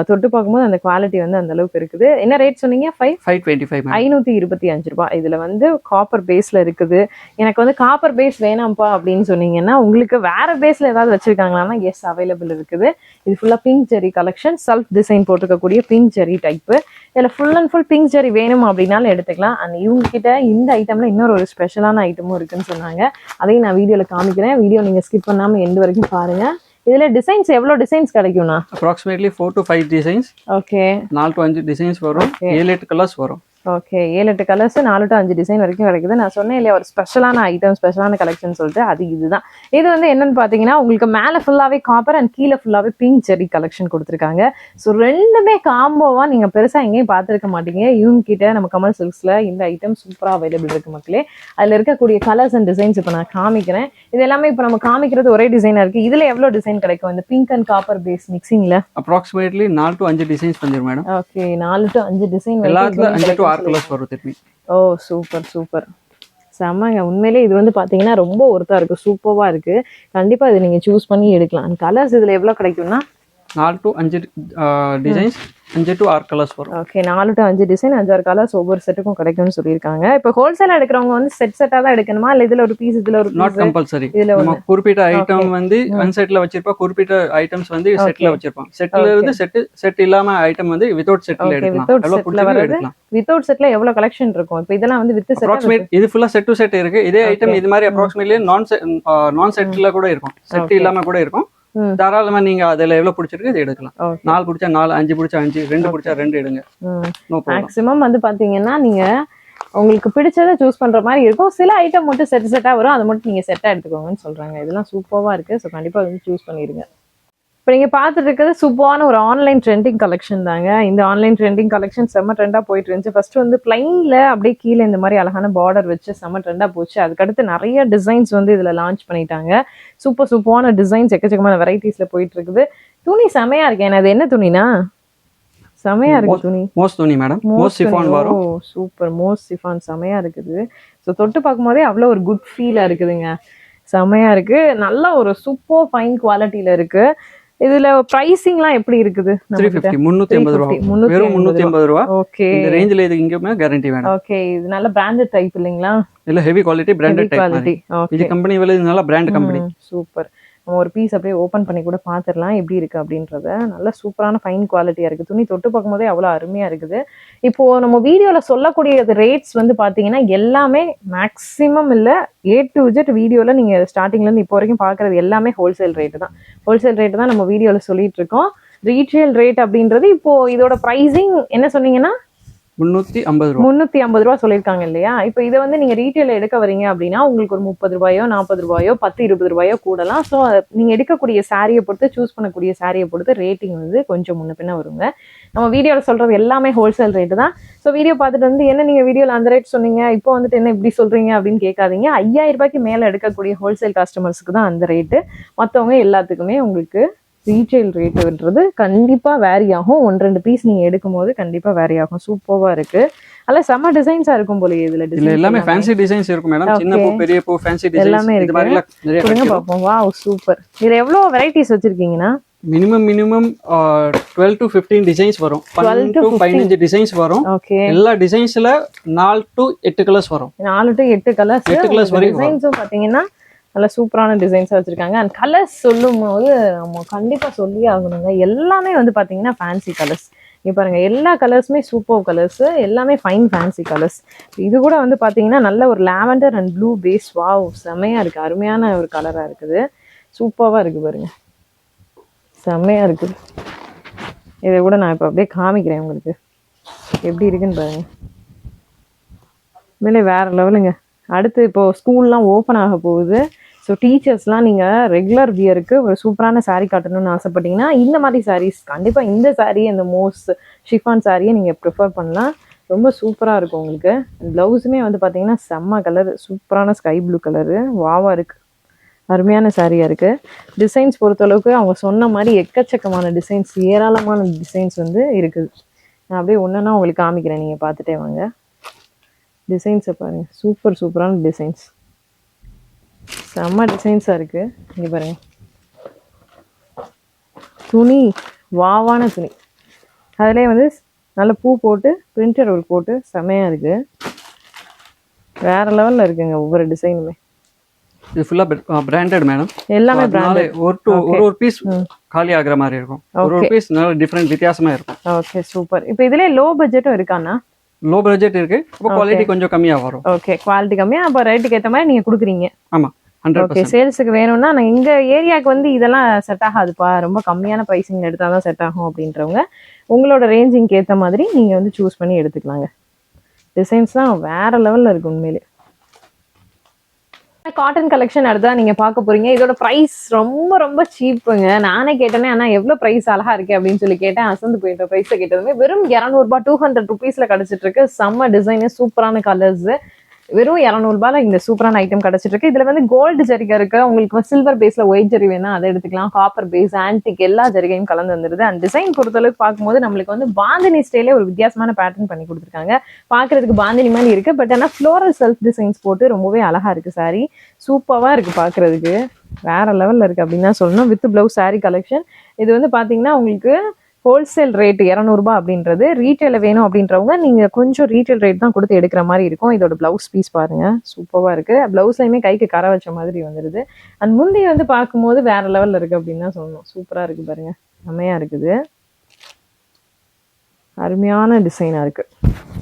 தொட்டு பார்க்கும்போது அந்த குவாலிட்டி வந்து அந்த அளவுக்கு இருக்குது. என்ன ரேட் சொன்னீங்க? ஃபைவ் ஃபைவ் டுவெண்ட்டி ஃபைவ் ஐநூத்தி இருபத்தி அஞ்சு ரூபாய். இதுல வந்து காப்பர் பேஸ்ல இருக்குது. எனக்கு வந்து காப்பர் பேஸ் வேணாம்ப்பா அப்படின்னு சொன்னீங்கன்னா உங்களுக்கு வேற பேஸ்ல ஏதாவது வச்சிருக்காங்களான்னா எஸ் அவைலபிள் இருக்குது. இது ஃபுல்லா pink zari collection self design போட்டிருக்கக்கூடிய பிங்க் ஜெரி டைப்பு இதுல full and full pink zari வேணும் அப்படின்னாலும் எடுத்துக்கலாம். அண்ட் இவங்க கிட்ட இந்த ஐட்டம்ல இன்னொரு ஒரு ஸ்பெஷலான ஐட்டமும் இருக்குன்னு சொன்னாங்க. அதையும் நான் வீடியோல காமிக்கிறேன். வீடியோ நீங்க ஸ்கிப் பண்ணாம எண்டு வரைக்கும் பாருங்க. இதுல டிசைன்ஸ் எவ்வளவு டிசைன்ஸ் கிடைக்கும்னா? Approximately four to five designs okay நாலு டு அஞ்சு டிசைன்ஸ் வரும். ஏழு எட்டு கலர்ஸ் வரும். ஓகே ஏழு எட்டு கலர்ஸ் நாலு டு அஞ்சு டிசைன் வரைக்கும் கிடைக்குது. நான் சொன்னேன் இல்லையா ஒரு ஸ்பெஷலான ஐட்டம் ஸ்பெஷலான கலெக்ஷன் சொல்லிட்டு அது இதுதான். இது வந்து என்னன்னு பார்த்தீங்கன்னா உங்களுக்கு மேலே ஃபுல்லாகவே காப்பர் அண்ட் கீழே ஃபுல்லாகவே பிங்க் செரி கலெக்ஷன் கொடுத்துருக்காங்க. ஸோ ரெண்டுமே காம்போவாக நீங்கள் பெருசாக எங்கேயும் பார்த்துருக்க மாட்டீங்க. இவங்க கிட்ட நம்ம கமல் சில்க்ஸில் இந்த ஐட்டம் சூப்பராக அவைலபிள் இருக்கு மக்களே. அதில் இருக்கக்கூடிய கலர்ஸ் அண்ட் டிசைன்ஸ் இப்போ நான் காமிக்கிறேன். இது எல்லாமே இப்போ நம்ம காமிக்கிறது ஒரே டிசைனாக இருக்குது இதில் எவ்வளோ டிசைன் கிடைக்கும்? இந்த பிங்க் அண்ட் காப்பர் பேஸ் மிக்சிங்கில் அப்ராக்சிமேட்லி நாலு டு அஞ்சு டிசைன்ஸ் வந்துடும் மேடம் ஓகே நாலு டு அஞ்சு டிசைன் எல்லாத்துல அஞ்சு டு ஆறு கலர்ஸ் வரும் திருப்பி. ஓ சூப்பர் சூப்பர். செம்மங்க. உண்மையிலே இது வந்து பாத்தீங்கன்னா ரொம்ப ஒருத்தா இருக்கு. சூப்பர்வா இருக்கு. கண்டிப்பா இது நீங்க சூஸ் பண்ணி எடுக்கலாம். கலர்ஸ் இதுல எவ்வளவு கிடைக்கும்னா நாலு டு அஞ்சு டிசைன்ஸ் அஞ்சு டு ஆறு கலர்ஸ் வரும். ஓகே நாலு டு அஞ்சு டிசைன் அஞ்சாறு கலர்ஸ் ஒவ்வொரு செட்டுக்கும் கிடைக்கும்னு சொல்லியிருக்காங்க. இப்போ ஹோல்சேல் எடுக்கிறவங்க வந்து செட் செட்டா தான் எடுக்கணுமா? இல்ல இதுல ஒரு பீஸ் இதுல ஒரு நாட்? கம்பல்சரி இதுல நம்ம குறிப்பிட்ட ஐட்டம் வந்து அன்செட்ல வச்சிருப்பா குறிப்பிட்ட ஐட்டம்ஸ் வந்து செட்ல வச்சிருப்பான் செட்ல இருந்து செட் செட் இல்லாம ஐட்டம் வந்து வித்தவுட் செட்ல Okay, எடுக்கலாம். பிடிச்சிருக்கோ வர்றது எடுக்கலாம். வித்தவுட் செட்ல எவ்வளவு கலெக்ஷன் இருக்கும்? இப்போ இதெல்லாம் வந்து வித் அப்ராக்சிமேட் இது ஃபுல்லா செட் டு செட் இருக்கு. இதே ஐட்டம் இது மாதிரி அப்ராக்சிமேட்லி நான் நான் செட்ல கூட இருக்கும். செட் இல்லாம கூட இருக்கும். தாராளமா நீங்க அதுல எவ்வளவு பிடிச்சிருக்கு இது எடுக்கலாம். நாலு பிடிச்சா நாலு அஞ்சு பிடிச்சா அஞ்சு ரெண்டு பிடிச்சா ரெண்டு எடுங்க. மேக்ஸிமம் வந்து பாத்தீங்கன்னா நீங்க உங்களுக்கு பிடிச்சதை சூஸ் பண்ற மாதிரி இருக்கும். சில ஐட்டம் மட்டும் செட் செட்டா வரும். அதை மட்டும் நீங்க செட்டா எடுத்துக்கோங்கன்னு சொல்றாங்க. இதெல்லாம் சூப்பர்வா இருக்கு. ஸோ கண்டிப்பா வந்து சூஸ் பண்ணிருங்க இப்போ நீங்க பார்த்துட்டு இருக்கிறது சூப்பரான ஒரு ஆன்லைன் ட்ரெண்டிங் கலெக்ஷன் தாங்க. இந்த ஆன்லைன் ட்ரெண்டிங் கலெக்ஷன் செம்ம ட்ரெண்டா போயிட்டு இருந்துச்சு. ஃபர்ஸ்ட் வந்து பிளைன்ல அப்படியே கீழே இந்த மாதிரி அழகான பார்டர் வச்சு செம்ம ட்ரெண்டா போச்சு. அதுக்கடுத்து நிறைய டிசைன்ஸ் வந்து இதுல லான்ச் பண்ணிட்டாங்க. சூப்பர் சூப்பரான டிசைன்ஸ் எக்கச்சக்கமான வெரைட்டிஸ்ல போயிட்டு இருக்குது. துணி செமையா இருக்கு. எனக்கு அது என்ன துணினா? செமையா இருக்கு துணி. மோஸ்ட் துணி மேடம் மோஸ்ட் சிஃபான் வரும். சூப்பர் மோஸ்ட் சிஃபான் செமையா இருக்குது. ஸோ தொட்டு பார்க்கும்போதே அவ்வளோ ஒரு குட் ஃபீலா இருக்குதுங்க. செமையா இருக்கு. நல்ல ஒரு சூப்பர் ஃபைன் குவாலிட்டியில இருக்கு. இதுல பிரைசிங்லாம் எப்படி இருக்குது த்ரீ ஃபிஃப்டி முந்நூத்தி ஐம்பது ரூபா. 350, வெறும் முந்நூத்தி ஐம்பது ரூபா. ஓகே இந்த ரேஞ்சில் இது இங்கேயுமே கேரண்டி வேணும். ஓகே இது நல்ல பிராண்டட் டைப் இல்லைங்களா? இல்ல ஹெவி குவாலிட்டி பிராண்டட் டைப் இது கம்பெனி விலை நல்லா பிராண்ட் கம்பெனி சூப்பர் நம்ம ஒரு பீஸ் அப்படியே ஓப்பன் பண்ணி கூட பார்த்துடலாம் எப்படி இருக்குது அப்படின்றத நல்ல சூப்பரான ஃபைன் குவாலிட்டியாக இருக்குது துணி தொட்டு பார்க்கும்போதே அவ்வளோ அருமையாக இருக்குது. இப்போது நம்ம வீடியோவில் சொல்லக்கூடிய ரேட்ஸ் வந்து பார்த்தீங்கன்னா எல்லாமே மேக்ஸிமம் இல்லை ஏ டு ஜெட் வீடியோவில் நீங்கள் ஸ்டார்டிங்லேருந்து இப்போ வரைக்கும் பார்க்கறது எல்லாமே ஹோல்சேல் ரேட்டு தான். ஹோல்சேல் ரேட்டு தான் நம்ம வீடியோவில் சொல்லிகிட்ருக்கோம் இருக்கோம். ரீட்டைல் ரேட் அப்படின்றது இப்போது இதோட ப்ரைஸிங் என்ன சொன்னீங்கன்னா முந்நூற்றி ஐம்பது ரூபா. ஐம்பது ரூபா சொல்லியிருக்காங்க இல்லையா? இப்போ இதை வந்து நீங்க ரீட்டைல எடுக்க வரீங்க அப்படின்னா உங்களுக்கு ஒரு முப்பது ரூபாயோ நாற்பது ரூபாயோ பத்து இருபது ரூபாயோ கூடலாம். ஸோ நீங்க எடுக்கக்கூடிய சாரியை பொறுத்து சூஸ் பண்ணக்கூடிய சாரியை பொறுத்து ரேட்டிங் வந்து கொஞ்சம் முன்ன பின்ன வருங்க. நம்ம வீடியோவில் சொல்றது எல்லாமே ஹோல்சேல் ரேட்டு தான். ஸோ வீடியோ பார்த்துட்டு வந்து என்ன நீங்க வீடியோல அந்த ரேட் சொன்னீங்க? இப்போ வந்துட்டு என்ன இப்படி சொல்றீங்க அப்படின்னு கேட்காதீங்க. ஐயாயிரம் ரூபாய்க்கு மேலே எடுக்கக்கூடிய ஹோல்சேல் கஸ்டமர்ஸ்க்கு தான் அந்த ரேட்டு மற்றவங்க எல்லாத்துக்குமே உங்களுக்கு ரீட்டைல் ரேட்டுன்றது கண்டிப்பா வேரி ஆகும். ஒன்று ரெண்டு பீஸ் நீங்க எடுக்கும்போது கண்டிப்பா வேரி ஆகும். சூப்பர்வா இருக்கு. அல்ல செம்ம டிசைன்ஸா இருக்கும் போல இதுல டிசைன் எல்லாமே ஃபேன்சி டிசைன்ஸ் இருக்கும் மேடம் சின்ன பூ பெரிய பூ ஃபேன்சி எல்லாமே இருக்கு. கொடுங்க பார்ப்போம் வாவ் சூப்பர் இதுல எவ்வளவு varieties வச்சிருக்கீங்கன்னா? Minimum minimum twelve to fifteen designs வரும். 12 to பன்னெண்டு டு பதினஞ்சு டிசைன்ஸ் வரும். எல்லா டிசைன்ஸ்ல நாலு டு எட்டு கலர்ஸ் வரும். நாலு டு எட்டு கலர்ஸ் எட்டு colours வரைக்கும். டிசைன்ஸும் பாத்தீங்கன்னா நல்ல சூப்பரான டிசைன்ஸாக வச்சுருக்காங்க. அண்ட் கலர்ஸ் சொல்லும் போது நம்ம கண்டிப்பாக சொல்லி ஆகணுங்க. எல்லாமே வந்து பார்த்தீங்கன்னா ஃபேன்சி கலர்ஸ் இங்கே பாருங்கள் எல்லா கலர்ஸுமே சூப்பர் கலர்ஸு எல்லாமே ஃபைன் ஃபேன்சி கலர்ஸ் இது கூட வந்து பார்த்தீங்கன்னா நல்ல ஒரு lavender and blue base wow செம்மையாக இருக்குது அருமையான ஒரு கலராக இருக்குது. சூப்பராக இருக்குது பாருங்க. செம்மையாக இருக்குது. இதை கூட நான் இப்போ அப்படியே காமிக்கிறேன் உங்களுக்கு. எப்படி இருக்குன்னு பாருங்கள் உண்மையிலே வேறு லெவலுங்க அடுத்து இப்போது ஸ்கூல்லாம் ஓப்பன் ஆக போகுது. ஸோ டீச்சர்ஸ்லாம் நீங்கள் ரெகுலர் வியருக்கு ஒரு சூப்பரான சாரீ காட்டணும்னு ஆசைப்பட்டீங்கன்னா இந்த மாதிரி சாரீஸ் கண்டிப்பாக இந்த saree இந்த மோஸ்ட் ஷிஃபான் சாரியை நீங்கள் ப்ரிஃபர் பண்ணலாம். ரொம்ப சூப்பராக இருக்கும் உங்களுக்கு. ப்ளவுஸுமே வந்து பார்த்தீங்கன்னா செம்ம கலர் சூப்பரான ஸ்கை ப்ளூ கலரு வாவா இருக்கு. அருமையான சாரியாக இருக்குது டிசைன்ஸ் பொறுத்தளவுக்கு அவங்க சொன்ன மாதிரி எக்கச்சக்கமான டிசைன்ஸ் ஏராளமான டிசைன்ஸ் வந்து இருக்குது நான் அப்படியே ஒன்றுன்னா உங்களுக்கு காமிக்கிறேன். நீங்கள் பார்த்துட்டே வாங்க. டிசைன்ஸை பாருங்கள் சூப்பர் சூப்பரான டிசைன்ஸ் செம்ம டிசைன்ஸாக இருக்குது இங்கே பாருங்கள் துணி வாவான துணி. அதிலே வந்து நல்ல பூ போட்டு பிரிண்டர் ஒர்க் போட்டு செமையாக இருக்குது வேற லெவலில் இருக்குங்க ஒவ்வொரு டிசைனுமே இது ஃபுல்லா பிராண்டட் மேடம் எல்லாமே அதனால ஒரு to- ஒரு ஒரு பீஸ் காலி ஆகுற மாதிரி இருக்கும். ஒரு ஒரு பீஸ் நல்ல டிஃப்ரெண்ட் வித்தியாசமா இருக்கும். ஓகே சூப்பர் இப்போ இதுல லோ பட்ஜெட்டும் இருக்காண்ணா? லோ பட்ஜெட் இருக்கு. அப்போ குவாலிட்டி கொஞ்சம் கம்மியா வரும். ஓகே குவாலிட்டி கம்மியா அப்போ ரேட்டுக்கு ஏற்ற மாதிரி நீங்க கொடுக்குறீங்க. ஆமா ஓகே சேல்ஸுக்கு வேணும்னா நான் எங்க ஏரியாவுக்கு வந்து இதெல்லாம் செட் ஆகாதுப்பா. ரொம்ப கம்மியான ப்ரைஸிங் எடுத்தால் தான் செட் ஆகும் அப்படின்றவங்க உங்களோட ரேஞ்சிங்க்கு ஏற்ற மாதிரி நீங்க வந்து சூஸ் பண்ணி எடுத்துக்கலாங்க. டிசைன்ஸ்லாம் வேற லெவல்ல இருக்கு உண்மையிலே. காட்டன் கலெக்ஷன் அடுத்தா நீங்க பார்க்க போறீங்க. இதோட பிரைஸ் ரொம்ப ரொம்ப சீப்புங்க. நானே கேட்டேனே ஆனா எவ்வளவு பிரைஸ் அழகா இருக்கு? அப்படின்னு சொல்லி கேட்டேன். அசந்து போயிட்ட பிரைஸ் கேட்டதுமே வெறும் இரநூறுபா டூ ஹண்ட்ரட் ருபீஸ்ல கிடைச்சிட்டு இருக்கு. செம்ம டிசைனு சூப்பரான கலர்ஸ் வெறும் இரநூறுபால இந்த சூப்பரான ஐட்டம் கிடைச்சிட்டு இருக்கு இதுல வந்து கோல்டு ஜரிகை இருக்கு. உங்களுக்கு சில்வர் பேஸ்ல ஒயிட் ஜரி வேணா அதை எடுத்துக்கலாம். காப்பர் பேஸ் ஆன்டிக் எல்லா ஜரிகையும் கலந்து வந்துருது. அண்ட் டிசைன் பொறுத்தளவுக்கு பார்க்கும்போது நம்மளுக்கு வந்து பாந்தினி ஸ்டைலே ஒரு வித்தியாசமான பேட்டர்ன் பண்ணி கொடுத்துருக்காங்க. பாக்குறதுக்கு பாந்தினி மாதிரி இருக்கு. பட் ஆனா ஃப்ளோரல் செல்ஃப் டிசைன்ஸ் போட்டு ரொம்பவே அழகா இருக்கு சாரி சூப்பரா இருக்கு பாக்குறதுக்கு வேற லெவல்ல இருக்கு அப்படின்னு தான் சொல்லணும். வித் பிளவுஸ் சாரி கலெக்ஷன் இது வந்து பாத்தீங்கன்னா உங்களுக்கு ஹோல்சேல் ரேட் இரநூறுபா அப்படின்றது ரீட்டைலில் வேணும் அப்படின்றவங்க நீங்கள் கொஞ்சம் ரீட்டைல் ரேட் தான் கொடுத்து எடுக்கிற மாதிரி இருக்கும். இதோட ப்ளவுஸ் பீஸ் பாருங்கள் சூப்பராக இருக்குது ப்ளவுஸ்லையுமே கைக்கு கரை வச்ச மாதிரி வந்துடுது அண்ட் முந்தி வந்து பார்க்கும்போது வேற லெவலில் இருக்குது அப்படின்னு தான் சொல்லணும். சூப்பராக இருக்குது பாருங்கள் செம்மையாக இருக்குது. அருமையான டிசைனாக இருக்குது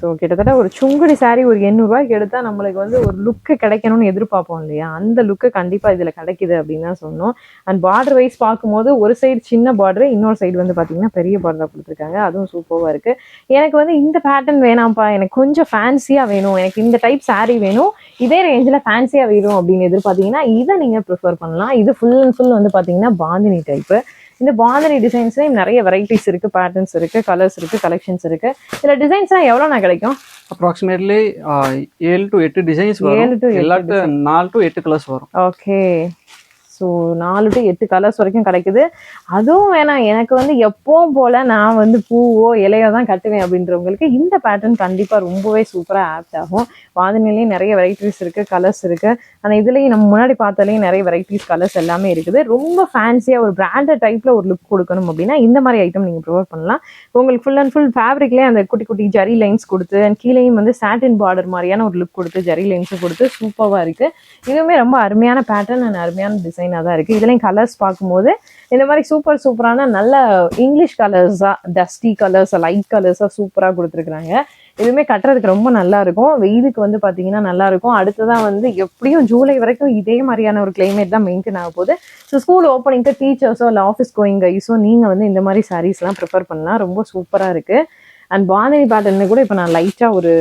ஸோ கிட்டத்தட்ட ஒரு சுங்குடி சாரீ ஒரு எண்ணூறுபாய்க்கு எடுத்தால் நம்மளுக்கு வந்து ஒரு லுக்கு கிடைக்கணும்னு எதிர்பார்ப்போம் இல்லையா? அந்த லுக்கு கண்டிப்பாக இதில் கிடைக்குது அப்படின்னு தான் சொன்னோம். அண்ட் பார்டர் வைஸ் பார்க்கும்போது ஒரு சைடு சின்ன பார்டர் இன்னொரு சைடு வந்து பார்த்திங்கன்னா பெரிய பார்டராக கொடுத்துருக்காங்க. அதுவும் சூப்பராக இருக்குது எனக்கு வந்து இந்த பேட்டர்ன் வேணாம்ப்பா. எனக்கு கொஞ்சம் ஃபேன்சியாக வேணும். எனக்கு இந்த டைப் சாரீ வேணும். இதே ரேஞ்சில் ஃபேன்சியாக வேணும் அப்படின்னு எதிர்பார்த்தீங்கன்னா இதை நீங்கள் ப்ரிஃபர் பண்ணலாம். இது ஃபுல் அண்ட் ஃபுல் வந்து பார்த்தீங்கன்னா பாந்தினி டைப்பு இந்த பாந்தினி டிசைன்ஸ்லேயும் நிறைய வெரைட்டிஸ் இருக்கு பேட்டர்ன்ஸ் இருக்கு கலர்ஸ் இருக்கு கலெக்ஷன்ஸ் இருக்கு. இதுல டிசைன்ஸ்லாம் எவ்வளோ நான் கிடைக்கும்? அப்ராக்சிமேட்லி ஏழு டு எட்டு டிசைன்ஸ் ஏழு எட்டு எல்லாத்து நாலு டு எட்டு கலர்ஸ் வரும். ஓகே ஸோ நாலு டு எட்டு கலர்ஸ் வரைக்கும் கிடைக்குது. அதுவும் வேணாம். எனக்கு வந்து எப்பவும் போல நான் வந்து பூவோ இலையோ தான் கட்டுவேன் அப்படின்றவங்களுக்கு இந்த பேட்டர்ன் கண்டிப்பாக ரொம்பவே சூப்பராக ஆப்ட் ஆகும். வாதினிலையும் நிறைய வெரைட்டிஸ் இருக்குது கலர்ஸ் இருக்குது ஆனால் இதுலேயும் நம்ம முன்னாடி பார்த்தாலேயும் நிறைய வெரைட்டிஸ் கலர்ஸ் எல்லாமே இருக்குது. ரொம்ப ஃபேன்சியாக ஒரு பிராண்டட் டைப்பில் ஒரு லுக் கொடுக்கணும் அப்படின்னா இந்த மாதிரி ஐட்டம் நீங்கள் ப்ரொவைட் பண்ணலாம். உங்களுக்கு ஃபுல் அண்ட் ஃபுல் ஃபேப்ரிக்லேயே அந்த குட்டி குட்டி ஜரி லைன்ஸ் கொடுத்து அண்ட் கீழேயும் வந்து சாட்டின் பார்டர் மாதிரியான ஒரு லுக் கொடுத்து ஜரி லைன்ஸும் கொடுத்து சூப்பராக இருக்குது இதுவுமே ரொம்ப அருமையான பேட்டர்ன் அண்ட் அருமையான டிசைன் டிசைனாக தான் இருக்குது இதுலேயும் கலர்ஸ் பார்க்கும்போது இந்த மாதிரி சூப்பர் சூப்பரான நல்ல இங்கிலீஷ் கலர்ஸாக டஸ்டி கலர்ஸ் லைட் கலர்ஸாக சூப்பராக கொடுத்துருக்குறாங்க. இதுவுமே கட்டுறதுக்கு ரொம்ப நல்லா இருக்கும். வெயிலுக்கு வந்து பார்த்தீங்கன்னா நல்லா இருக்கும். அடுத்ததான் வந்து எப்படியும் ஜூலை வரைக்கும் இதே மாதிரியான ஒரு கிளைமேட் தான் மெயின்டைன் ஆக போகுது. ஸோ ஸ்கூல் ஓப்பனிங்க்கு டீச்சர்ஸோ இல்லை ஆஃபீஸ் கோயிங் கைஸோ நீங்கள் வந்து இந்த மாதிரி சாரீஸ்லாம் ப்ரிஃபர் பண்ணலாம். ரொம்ப சூப்பராக இருக்குது அண்ட் பாந்தினி பேட்டர்னு கூட இப்போ நான் லைட்டாக ஒரு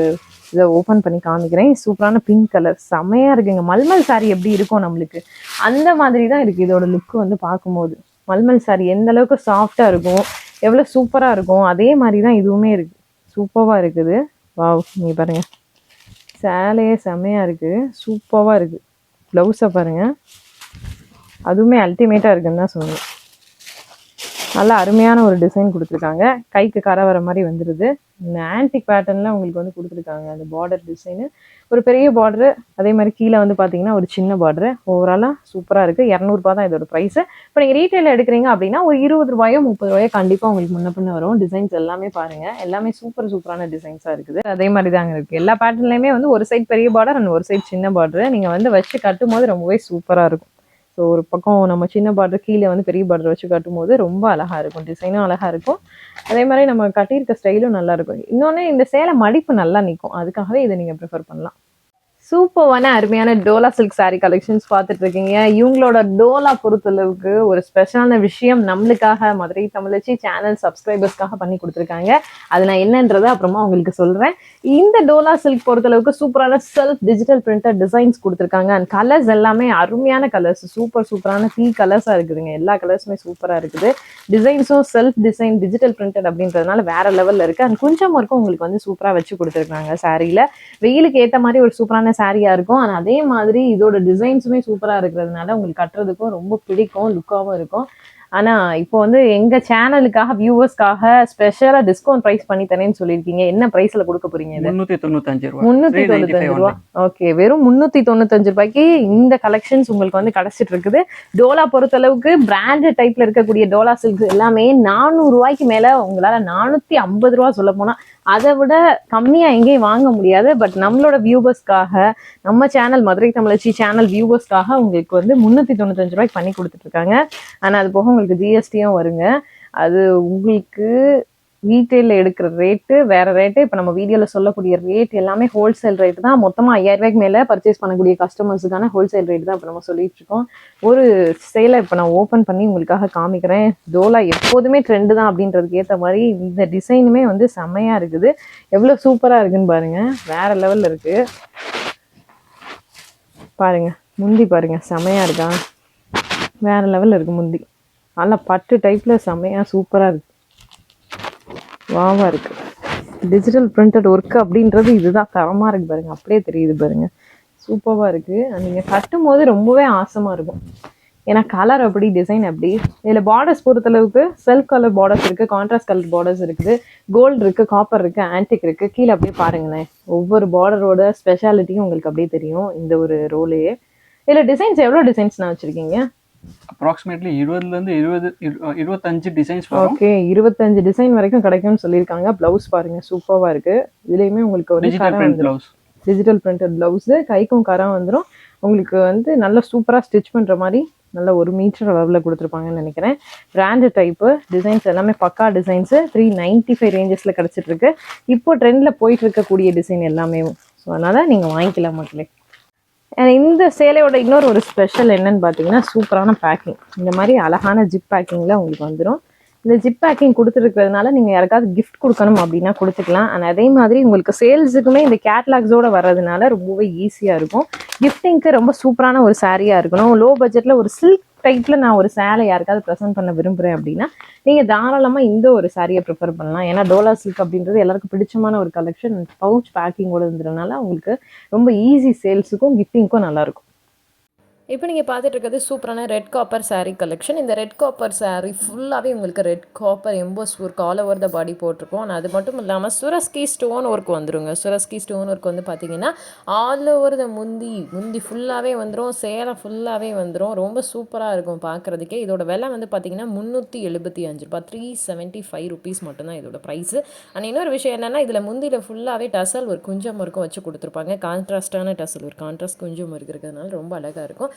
இதை ஓப்பன் பண்ணி காமிக்கிறேன். சூப்பரான பிங்க் கலர் செமையாக இருக்குங்க. மல்மல் சாரி எப்படி இருக்கும் நம்மளுக்கு? அந்த மாதிரி தான் இருக்குது இதோட லுக் வந்து பார்க்கும்போது. மல்மல் சாரி எந்த அளவுக்கு சாஃப்டாக இருக்கும் எவ்வளோ சூப்பராக இருக்கும் அதே மாதிரி தான் இதுவுமே இருக்கு. சூப்பராக இருக்குது. வாவ் நீ பாருங்க. சேலையே செமையாக இருக்குது சூப்பராக இருக்குது ப்ளவுஸை பாருங்கள் அதுவுமே அல்டிமேட்டாக இருக்குன்னு தான் சொல்லுவேன். நல்ல அருமையான ஒரு டிசைன் கொடுத்துருக்காங்க. கைக்கு கரை வர மாதிரி வந்துடுது இந்த ஆன்டிக் பேட்டர்னில் உங்களுக்கு வந்து கொடுத்துருக்காங்க. அந்த பார்டர் டிசைனு ஒரு பெரிய பார்டரு அதே மாதிரி கீழே வந்து பார்த்தீங்கன்னா ஒரு சின்ன பார்டரு ஓவராலாக சூப்பராக இருக்குது இரநூறுபா தான் இதோட ப்ரைஸு இப்போ நீங்கள் ரீட்டைல் எடுக்கிறீங்க அப்படின்னா ஒரு இருபது ரூபாயோ முப்பது ரூபாயோ கண்டிப்பாக உங்களுக்கு முன்ன பின்ன வரும். டிசைன்ஸ் எல்லாமே பாருங்கள் எல்லாமே சூப்பர் சூப்பரான டிசைன்ஸாக இருக்குது. அதே மாதிரி தாங்க இருக்குது எல்லா பேட்டர்ன்லையுமே வந்து ஒரு சைட் பெரிய பார்டர் அண்ட் ஒரு சைட் சின்ன பார்டரு நீங்கள் வந்து வச்சு கட்டும் போது ரொம்பவே சூப்பராக இருக்கும். ஸோ ஒரு பக்கம் நம்ம சின்ன பார்டர் கீழே வந்து பெரிய பார்டர் வச்சு கட்டும் போது ரொம்ப அழகா இருக்கும். டிசைனும் அழகா இருக்கும். அதே மாதிரி நம்ம கட்டியிருக்க ஸ்டைலும் நல்லா இருக்கும். இன்னொன்று இந்த சேலை மடிப்பு நல்லா நிற்கும் அதுக்காகவே இதை நீங்கள் ப்ரிஃபர் பண்ணலாம். சூப்பரான அருமையான டோலா சில்க் saree கலெக்ஷன்ஸ் பார்த்துட்டு இருக்கீங்க இவங்களோட டோலா பொறுத்தளவுக்கு ஒரு ஸ்பெஷலான விஷயம் நம்மளுக்காக மதுரை தமிழச்சி சேனல் சப்ஸ்கிரைபர்ஸ்க்காக பண்ணி கொடுத்துருக்காங்க. அது நான் என்னன்றதை அப்புறமா உங்களுக்கு சொல்றேன். இந்த டோலா சில்க் பொறுத்தளவுக்கு சூப்பரான செல்ஃப் டிஜிட்டல் பிரிண்டட் டிசைன்ஸ் கொடுத்துருக்காங்க. அண்ட் கலர்ஸ் எல்லாமே அருமையான கலர்ஸ் சூப்பர் சூப்பரான ஃபீ கலர்ஸாக இருக்குதுங்க. எல்லா கலர்ஸுமே சூப்பராக இருக்குது. டிசைன்ஸும் செல்ஃப் டிசைன் டிஜிட்டல் பிரிண்டட் அப்படின்றதுனால வேற லெவலில் இருக்கு. அண்ட் கொஞ்சம் ஒர்க்கும் உங்களுக்கு வந்து சூப்பராக வச்சு கொடுத்துருக்காங்க சாரியில் வெயிலுக்கு ஏற்ற மாதிரி ஒரு சூப்பரான சாரியா இருக்கும். ஆனால் அதே மாதிரி இதோட டிசைன்ஸுமே சூப்பராக இருக்கிறதுனால உங்களுக்கு கட்டுறதுக்கும் ரொம்ப பிடிக்கும் லுக்காகவும் இருக்கும். ஆனா இப்போ வந்து எங்க சேனலுக்காக வியூவர்ஸ்க்காக ஸ்பெஷலா டிஸ்கவுண்ட் பிரைஸ் பண்ணி தரேன்னு சொல்லியிருக்கீங்க. என்ன பிரைஸ்ல கொடுக்க போறீங்க முன்னூத்தி தொண்ணூத்தஞ்சு ரூபா. 395 தொண்ணூத்தஞ்சு ரூபா. ஓகே வெறும் முன்னூத்தி தொண்ணூத்தஞ்சு ரூபாய்க்கு இந்த கலெக்ஷன்ஸ் உங்களுக்கு வந்து கிடைச்சிட்டு இருக்குது. டோலா பொறுத்த அளவுக்கு பிராண்டட் டைப்ல இருக்கக்கூடிய டோலா சில்க் எல்லாமே நானூறு ரூபாய்க்கு மேல உங்களால நானூத்தி ஐம்பது ரூபா சொல்ல போனா அதை விட கம்மியா எங்கேயும் வாங்க முடியாது. பட் நம்மளோட வியூவர்ஸ்க்காக நம்ம சேனல் மதுரை தமிழச்சி சேனல் வியூவர்ஸ்க்காக உங்களுக்கு வந்து முன்னூத்தி தொண்ணூத்தஞ்சு ரூபாய்க்கு பண்ணி கொடுத்துட்டு இருக்காங்க. ஆனா அது போக உங்களுக்கு உங்களுக்கு ஜிஎஸ்டியும் வருங்க. அது உங்களுக்கு ரீட்டைலில் எடுக்கிற ரேட்டு வேறு ரேட்டு இப்போ நம்ம வீடியோவில் சொல்லக்கூடிய ரேட் எல்லாமே ஹோல்சேல் ரேட் தான். மொத்தமாக ஐயாயிரரூபாய்க்கு மேலே பர்ச்சேஸ் பண்ணக்கூடிய கஸ்டமர்ஸுக்கான ஹோல்சேல் ரேட் தான் இப்போ நம்ம சொல்லிட்டு இருக்கோம். ஒரு சேலை இப்போ நான் ஓப்பன் பண்ணி உங்களுக்காக காமிக்கிறேன். டோலா எப்போதுமே ட்ரெண்டு தான் அப்படின்றதுக்கு ஏற்ற மாதிரி இந்த டிசைனுமே வந்து செம்மையாக இருக்குது. எவ்வளோ சூப்பராக இருக்குன்னு பாருங்கள் வேறு லெவலில் இருக்குது பாருங்க முந்தி பாருங்கள் செம்மையாக இருக்கா? வேறு லெவலில் இருக்குது முந்தி. நல்லா பட்டு டைப்பில் செம்மையாக சூப்பராக இருக்குது வாவாக இருக்குது டிஜிட்டல் பிரிண்டட் ஒர்க் அப்படின்றது இதுதான். தரமாக இருக்குது பாருங்க. அப்படியே தெரியுது பாருங்கள் சூப்பராக இருக்குது நீங்கள் கட்டும் போது ரொம்பவே ஆசமாக இருக்கும். ஏன்னா கலர் அப்படி டிசைன் அப்படி. இதில் பார்டர்ஸ் பொறுத்தளவுக்கு செல்ஃப் கலர் பார்டர்ஸ் இருக்குது கான்ட்ராஸ்ட் கலர் பார்டர்ஸ் இருக்குது. கோல்டு இருக்குது காப்பர் இருக்குது ஆன்டிக் இருக்குது கீழே அப்படியே பாருங்களேன். ஒவ்வொரு பார்டரோட ஸ்பெஷாலிட்டியும் உங்களுக்கு அப்படியே தெரியும் இந்த ஒரு ரோலையே இதில் டிசைன்ஸ் எவ்வளோ டிசைன்ஸ் நான் வச்சுருக்கீங்க? அப்ராக்சிமேட்லி இருபதுல இருந்து இருபது இரு- இருபத்தஞ்சு டிசைன்ஸ் ஓகே இருபத்தஞ்சு டிசைன் வரைக்கும் கிடைக்கும்னு சொல்லியிருக்காங்க. பிளவுஸ் பாருங்க சூப்பராக இருக்கு. இதுலயுமே உங்களுக்கு print blouse digital printed blouse கைக்கும் கரம் வந்துடும் உங்களுக்கு வந்து நல்ல சூப்பராக ஸ்டிச் பண்ணுற மாதிரி நல்ல ஒரு மீட்டர் அளவில் கொடுத்துருப்பாங்கன்னு நினைக்கிறேன். பிராண்டு டைப்பு டிசைன்ஸ் எல்லாமே பக்கா டிசைன்ஸு த்ரீ நைன்ட்டி ஃபைவ் ரேஞ்சஸில் கிடச்சிட்டு இருக்கு. இப்போ ட்ரெண்டில் போயிட்டு இருக்கக்கூடிய டிசைன் எல்லாமே. ஸோ அதனால் நீங்கள் வாங்கிக்கலாம் மக்களே. இந்த சேலையோட இன்னொரு ஒரு ஸ்பெஷல் என்னன்னு பார்த்தீங்கன்னா சூப்பரான பேக்கிங் இந்த மாதிரி அழகான ஜிப் பேக்கிங்கில் உங்களுக்கு வந்துடும் இந்த ஜிப் பேக்கிங் கொடுத்துருக்கிறதுனால நீங்கள் யாருக்காவது கிஃப்ட் கொடுக்கணும் அப்படின்னா கொடுத்துக்கலாம். அண்ட் அதே மாதிரி உங்களுக்கு சேல்ஸுக்குமே இந்த கேட்லாக்ஸோடு வர்றதுனால ரொம்பவே ஈஸியாக இருக்கும். கிஃப்டிங்க்கு ரொம்ப சூப்பரான ஒரு சாரியாக இருக்கணும். லோ பட்ஜெட்டில் ஒரு சில்க் டைப்பில் நான் ஒரு சேலை யாருக்காவது ப்ரெசென்ட் பண்ண விரும்புகிறேன் அப்படின்னா நீங்கள் தாராளமாக இந்த ஒரு சாரியை ப்ரிஃபர் பண்ணலாம். ஏன்னா டோலா சில்க் அப்படின்றது எல்லாருக்கும் பிடிச்சமான ஒரு கலெக்ஷன் பவுச் பேக்கிங்கோட இருந்ததுனால உங்களுக்கு ரொம்ப ஈஸி சேல்ஸுக்கும் கிஃப்டிங்க்கும் நல்லாயிருக்கும் இப்போ நீங்கள் பார்த்துட்டு இருக்கிறது சூப்பரான ரெட் காப்பர் சாரீ கலெக்ஷன் இந்த ரெட் காப்பர் சாரீ ஃபுல்லாகவே உங்களுக்கு red copper emboss work all over the body போட்டிருக்கோம். ஆனால் அது மட்டும் இல்லாமல் சுரஸ்கி ஸ்டோன் ஒர்க் வந்துருங்க. சுரஸ்கி ஸ்டோன் ஒர்க் வந்து பார்த்தீங்கன்னா ஆல் ஓவர் த முந்தி முந்தி ஃபுல்லாகவே வந்துடும் சேலை ஃபுல்லாகவே வந்துடும் ரொம்ப சூப்பராக இருக்கும் பார்க்குறதுக்கே. இதோட விலை வந்து பார்த்தீங்கன்னா முந்நூற்றி எழுபத்தி அஞ்சு ரூபா த்ரீ செவன்ட்டி ஃபைவ் ருபீஸ் மட்டும்தான் இதோட ப்ரைஸு அண்ட் இன்னொரு விஷயம் என்னென்னா இதில் முந்தியில் ஃபுல்லாகவே டசல் ஒரு குஞ்சம் ஒர்க்கும் வச்சு கொடுத்துருப்பாங்க. கான்ட்ராஸ்டான டசல் ஒரு கான்ட்ராஸ்ட் குஞ்சம் ஒர்க் இருக்கிறதுனால ரொம்ப அழகாக இருக்கும்.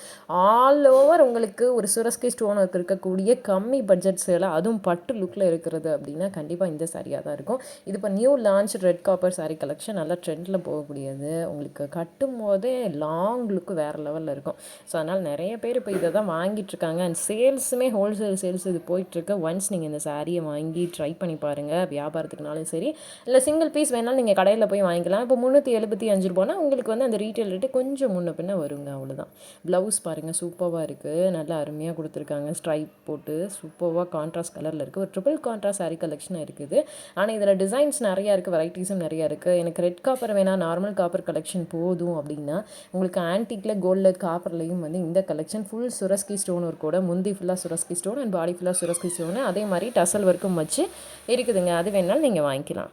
ஆல் ஓவர் உங்களுக்கு ஒரு சுரஸ்கை ஸ்டோன் ஒர்க் இருக்கக்கூடிய கம்மி பட்ஜெட் சேலை அதுவும் பட்டு லுக்கில் இருக்கிறது அப்படின்னா கண்டிப்பாக இந்த சாரியாக தான் இருக்கும். இது இப்போ new launch red copper saree collection நல்லா ட்ரெண்டில் போகக்கூடியது. உங்களுக்கு கட்டும் போதே லாங் லுக்கு வேறு லெவலில் இருக்கும். ஸோ அதனால் நிறைய பேர் இப்போ இதை தான் வாங்கிட்டுருக்காங்க அண்ட் சேல்ஸுமே ஹோல்சேல் சேல்ஸ் இது போயிட்டுருக்கு ஒன்ஸ் நீங்கள் இந்த சாரியை வாங்கி ட்ரை பண்ணி பாருங்கள் வியாபாரத்துக்குனாலும் சரி. இல்லை சிங்கிள் பீஸ் வேணாலும் நீங்கள் கடையில் போய் வாங்கிக்கலாம். இப்போ முந்நூற்றி எழுபத்தி அஞ்சு ரூபானா உங்களுக்கு வந்து அந்த ரீட்டைல் ரேட்டு கொஞ்சம் முன்ன பின்ன வருங்க. அவ்வளோதான் ப்ளவுஸ் பாருங்கள் சூப்பராக இருக்குது நல்லா அருமையாக கொடுத்துருக்காங்க. ஸ்ட்ரைப் போட்டு சூப்பராக கான்ட்ராஸ்ட் கலரில் இருக்குது ஒரு ட்ரிபிள் கான்ட்ராஸ்ட் saree கலெக்ஷன் இருக்குது. ஆனால் இதில் டிசைன்ஸ் நிறையா இருக்குது வெரைட்டிஸும் நிறையா இருக்குது எனக்கு ரெட் காப்பர் வேணால் நார்மல் காப்பர் கலெக்ஷன் போதும் அப்படின்னா உங்களுக்கு ஆன்டிக்கில் கோல்டில் காப்பர்லேயும் வந்து இந்த கலெக்ஷன் ஃபுல் சுரஸ்கி ஸ்டோன் கூட முந்தி ஃபுல்லாக சுரஸ்கி ஸ்டோன் அண்ட் பாடி ஃபுல்லாக சுரஸ்கி ஸ்டோன் அதே மாதிரி டசல் ஒர்க்கும் வச்சு இருக்குதுங்க. அது வேணாலும் நீங்கள் வாங்கிக்கலாம்.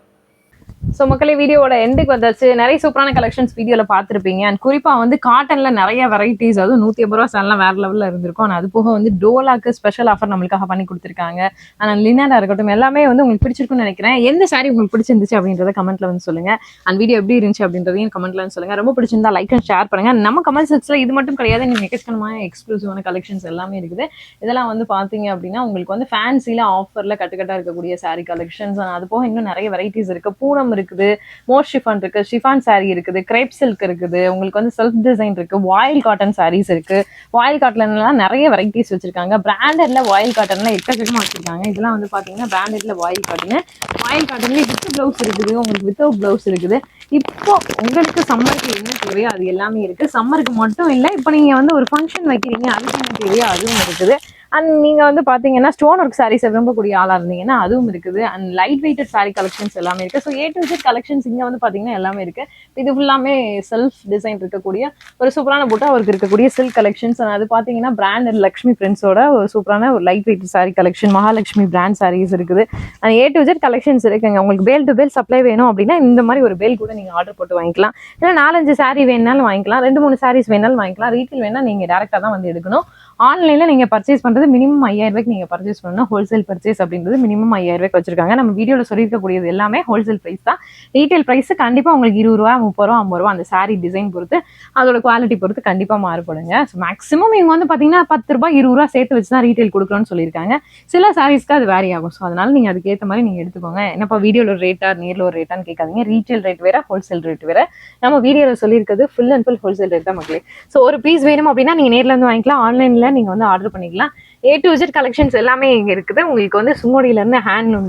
ஸோ மக்களே வீடியோவோட எண்டுக்கு வந்தாச்சு. நிறைய சூப்பரான கலெக்ஷன்ஸ் வீடியோவில் பார்த்துருப்பீங்க. அண்ட் குறிப்பாக வந்து காட்டனில் நிறைய வெரைட்டிஸ் அதுவும் நூற்றி ஐம்பது ரூபா சேலாம் வேறு லெவலில் இருந்திருக்கும். அண்ட் அது போக வந்து டோலாக்கு ஸ்பெஷல் ஆஃபர் நம்மளுக்காக பண்ணி கொடுத்துருக்காங்க. ஆனால் லினாராக இருக்கட்டும் எல்லாமே வந்து உங்களுக்கு பிடிச்சிருக்கும்னு நினைக்கிறேன். எந்த சாரி உங்களுக்கு பிடிச்சிருந்துச்சு அப்படின்றத கமெண்ட்டில் வந்து சொல்லுங்கள் அண்ட் வீடியோ எப்படி இருந்துச்சு அப்படின்றதையும் கமெண்ட்டில் வந்து சொல்லுங்க. ரொம்ப பிடிச்சிருந்தா லைக் அண்ட் ஷேர் பண்ணுங்க. நம்ம கமெண்ட் செக்ஸில் இது மட்டும் கிடையாது. நீங்கள் எக்கச்சக்கமான எக்ஸ்க்ளூசிவான கலெக்ஷன்ஸ் எல்லாமே இருக்குது. இதெல்லாம் வந்து பார்த்தீங்க அப்படின்னா உங்களுக்கு வந்து ஃபேன்சியில் ஆஃபரில் கட்டுக்கட்டாக இருக்கக்கூடிய சாரி கலெக்ஷன்ஸ் அது போக இன்னும் நிறைய வெரைட்டிஸ் இருக்குது பூனம் இருக்குது மோர் ஷிஃபான் இருக்கு ஷிஃபான் saree இருக்குது கிரேப் சில்க் இருக்குது உங்களுக்கு வந்து செல்ஃப் டிசைன் இருக்கு வாயில் காட்டன் சாரீஸ் இருக்கு. வாயில் காட்டன்லாம் நிறைய வெரைட்டிஸ் வச்சிருக்காங்க. பிராண்டட்ல வாயில் காட்டன்லாம் எக்கச்சக்கமா வச்சிருக்காங்க. இதெல்லாம் வந்து பாத்தீங்கன்னா பிராண்டட்ல வாயில் காட்டன் வாயில் காட்டன்ல வித் பிளவுஸ் இருக்குது உங்களுக்கு வித்தவுட் பிளவுஸ் இருக்குது. இப்போ உங்களுக்கு சம்மருக்கு என்ன தேவையோ அது எல்லாமே இருக்கு. சம்மருக்கு மட்டும் இல்லை இப்போ நீங்க வந்து ஒரு ஃபங்க்ஷன் வைக்கிறீங்க அதுக்கு என்ன தேவையோ அதுவும் இருக்குது. அண்ட் நீங்கள் வந்து பார்த்தீங்கன்னா ஸ்டோன் ஒர்க் சாரீஸை விரும்பக்கூடிய ஆளாக இருந்தீங்கன்னா அதுவும் இருக்குது. And light weighted saree collections எல்லாமே இருக்குது so A to Z collections இங்கே வந்து பார்த்தீங்கன்னா எல்லாமே இருக்குது இது ஃபுல்லாமே செல்ஃப் டிசைன் இருக்கக்கூடிய ஒரு சூப்பரான புட்டா அவருக்கு இருக்கக்கூடிய சில்க் கலெக்ஷன்ஸ் அது பார்த்தீங்கன்னா பிராண்ட் லக்ஷ்மி பிரிண்ட்ஸோட ஒரு சூப்பரான ஒரு light weight saree collection Mahalakshmi brand sarees இருக்குது. And A to Z collections இருக்குங்க. உங்களுக்கு பேல் டு பேல் சப்ளை வேணும் அப்படின்னா இந்த மாதிரி ஒரு பேல் கூட நீங்கள் ஆர்டர் போட்டு வாங்கிக்கலாம். இல்லை நாலஞ்சு saree வேணாலும் வாங்கிக்கலாம். ரெண்டு மூணு சாரீஸ் வேணாலும் வாங்கிக்கலாம். ரீட்டில் வேணால் நீங்கள் டேரெக்டாக தான் வந்து எடுக்கணும். ஆன்லைனில் நீங்கள் பர்ச்சேஸ் பண்ணுறது மினிமம் ஐயாயிரம் ரூபாய்க்கு நீங்கள் பர்ச்சேஸ் பண்ணணும் ஹோல்சேல் பர்ச்சேஸ் அப்படின்றது மினிமம் ஐயாயிரம் ரூபாய்க்கு வச்சிருக்காங்க. நம்ம வீடியோவில் சொல்லியிருக்கக்கூடியது எல்லாமே ஹோல்சேல் பிரைஸ் தான். ரீட்டைல் பிரைஸ் கண்டிப்பாக உங்களுக்கு இருபது ரூபா முப்பது ரூபா ஐம்பது ரூபா அந்த சாரீ டிசைன் பொறுத்து அதோட குவாலிட்டி பொறுத்து கண்டிப்பாக மாறுபடுங்க. ஸோ மேக்ஸிமம் இவங்க வந்து பார்த்தீங்கன்னா பத்து ரூபாய் இருபது ரூபா சேர்த்து வச்சு தான் ரீட்டைல் கொடுக்குறோம்னு சொல்லியிருக்காங்க. சில சாரீஸ்க்கு அது வேரி ஆகும். ஸோ அதனால நீங்கள் அதுக்கேற்ற மாதிரி நீங்கள் எடுத்துக்கோங்க. என்னப்பா வீடியோவில் ஒரு ரேட்டா நேரில் ஒரு ரேட்டான்னு கேட்காதீங்க. ரீட்டைல் ரேட் வேற ஹோல்சேல் ரேட் வேற. நம்ம வீடியோவில் சொல்லியிருக்கிறது full and full wholesale rate தான் மக்களே. ஸோ ஒரு பீஸ் வேணும் அப்படின்னா நீங்கள் நேரில் வந்து வாங்கிக்கலாம். ஆன்லைனில் நீங்க வந்து ஆர்டர் பண்ணிக்கலாம். ஏ டு ஜெட் கலெக்ஷன்ஸ் எல்லாமே இங்க இருக்குது. உங்களுக்கு வந்து சுங்கோடியில இருந்து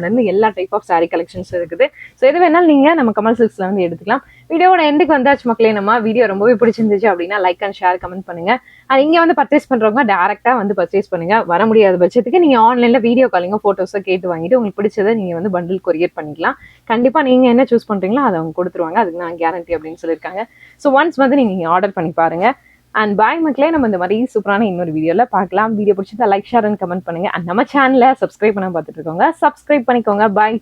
இருந்து எல்லா டைப் ஆஃப் saree கலெக்ஷன்ஸ் இருக்குது. ஸோ எது வேணாலும் நீங்க நம்ம கமல் சில்க்ஸில் வந்து எடுத்துக்கலாம். வீடியோட எண்டுக்கு வந்தாச்சு மக்களே நம்ம வீடியோ ரொம்பவே பிடிச்சிருந்துச்சு அப்படின்னா லைக் அண்ட் ஷேர் கமெண்ட் பண்ணுங்க. அது இங்கே வந்து பர்ச்சேஸ் பண்றவங்க டேரக்டா வந்து பர்ச்சேஸ் பண்ணுங்க. வர முடியாத பட்சத்துக்கு நீங்க ஆன்லைன்ல வீடியோ காலிங்க ஃபோட்டோஸை கேட்டு வாங்கிட்டு உங்களுக்கு பிடிச்சதை நீங்க வந்து பண்டில் கொரியர் பண்ணிக்கலாம். கண்டிப்பா நீங்க என்ன சூஸ் பண்ணுறீங்களோ அதை அவங்க கொடுத்துருவாங்க. அதுக்கு நான் கேரண்டி அப்படின்னு சொல்லியிருக்காங்க. ஸோ ஒன்ஸ் வந்து நீங்க ஆர்டர் பண்ணி பாருங்க. அண்ட் பாய் மக்களே. நம்ம இந்த மாதிரி சூப்பரான இன்னொரு வீடியோல பார்க்கலாம். வீடியோ பிடிச்சிருந்தா லைக் ஷேர் அண்ட் கமெண்ட் பண்ணுங்க. அண்ட் நம்ம சேனலை சப்ஸ்கிரைப் பண்ண பார்த்துட்டு இருக்கோங்க. சப்ஸ்கிரைப் பண்ணிக்கோங்க. பாய்